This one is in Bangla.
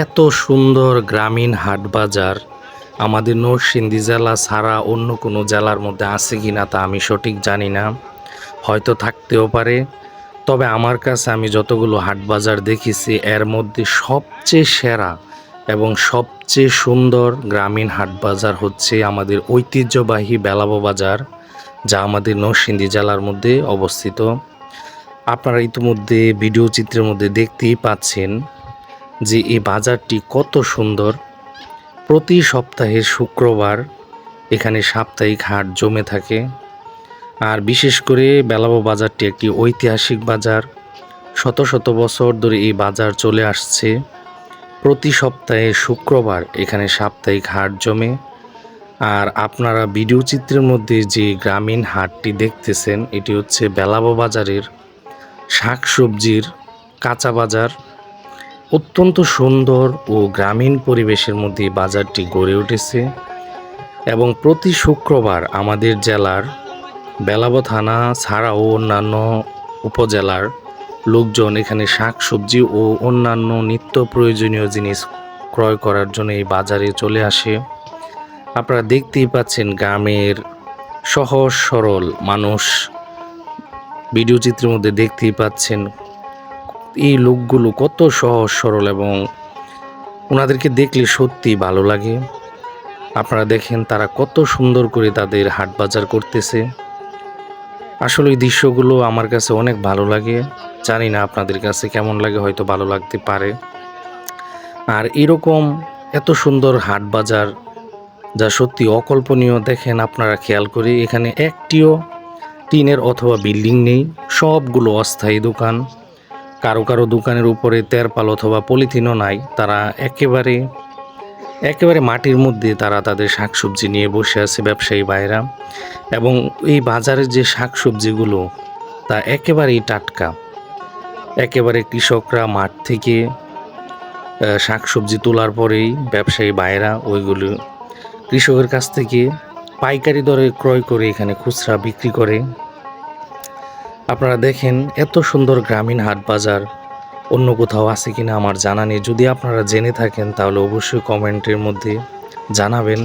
এত সুন্দর গ্রামীণ হাট বাজার আমাদের নরসিংদী জেলা ছাড়া অন্য কোনো জেলার মধ্যে আছে কি না তা আমি সঠিক জানি না। হয়তো থাকতেও পারে। তবে আমার কাছে আমি যতগুলো হাট বাজার দেখেছি, এর মধ্যে সবচেয়ে সেরা এবং সবচেয়ে সুন্দর গ্রামীণ হাট বাজার হচ্ছে আমাদের ঐতিহ্যবাহী বেলাবো বাজার, যা আমাদের নরসিংদী জেলার মধ্যে অবস্থিত। আপনারা ইতিমধ্যে ভিডিও চিত্রের মধ্যে দেখতেই পাচ্ছেন যে এই বাজারটি কত সুন্দর। প্রতি সপ্তাহে শুক্রবার এখানে সাপ্তাহিক হাট জমে থাকে। আর বিশেষ করে বেলাবো বাজারটি একটি ঐতিহাসিক বাজার। শত শত বছর ধরে এই বাজার চলে আসছে। প্রতি সপ্তাহে শুক্রবার এখানে সাপ্তাহিক হাট জমে। আর আপনারা ভিডিও চিত্রের মধ্যে যে গ্রামীণ হাটটি দেখতেছেন, এটি হচ্ছে বেলাবো বাজারের শাকসবজির কাঁচা বাজার। অত্যন্ত সুন্দর ও গ্রামীণ পরিবেশের মধ্যে বাজারটি গড়ে উঠেছে এবং প্রতি শুক্রবার আমাদের জেলার বেলাবো থানা ছাড়াও অন্যান্য উপজেলার লোকজন এখানে শাকসবজি ও অন্যান্য নিত্য প্রয়োজনীয় জিনিস ক্রয় করার জন্য এই বাজারে চলে আসে। আপনারা দেখতেই পাচ্ছেন গ্রামের সহজ সরল মানুষ। ভিডিও চিত্রের মধ্যে দেখতেই পাচ্ছেন এই লোকগুলো কত সহজ, সরল এবং ওনাদেরকে দেখলে সত্যি ভালো লাগে। আপনারা দেখেন তারা কত সুন্দর করে তাদের হাট বাজার করতেছে। আসলে এই দৃশ্যগুলো আমার কাছে অনেক ভালো লাগে। জানি না আপনাদের কাছে কেমন লাগে, হয়তো ভালো লাগতে পারে। আর এরকম এত সুন্দর হাট বাজার যা সত্যি অকল্পনীয়, দেখেন আপনারা খেয়াল করে, এখানে একটিও টিনের অথবা বিল্ডিং নেই, সবগুলো অস্থায়ী দোকান। কারও কারও দোকানের উপরে তেরপাল অথবা পলিথিনও নাই। তারা একেবারে একেবারে মাটির মধ্যে তারা তাদের শাকসবজি নিয়ে বসে আছে ব্যবসায়ী ভাইরা এবং এই বাজারের যে শাকসবজিগুলো, তা একেবারেই টাটকা। একেবারে কৃষকরা মাঠ থেকে শাকসবজি তোলার পরেই ব্যবসায়ী ভাইরা ওইগুলো কৃষকের কাছ থেকে পাইকারি দরে ক্রয় করে এখানে খুচরা বিক্রি করে। আপনারা দেখেন এত সুন্দর গ্রামীণ হাট বাজার। অন্য কোথাও আছে কিনা আমার জানা নেই। যদি আপনারা জেনে থাকেন তাহলে অবশ্যই কমেন্টের মধ্যে জানাবেন।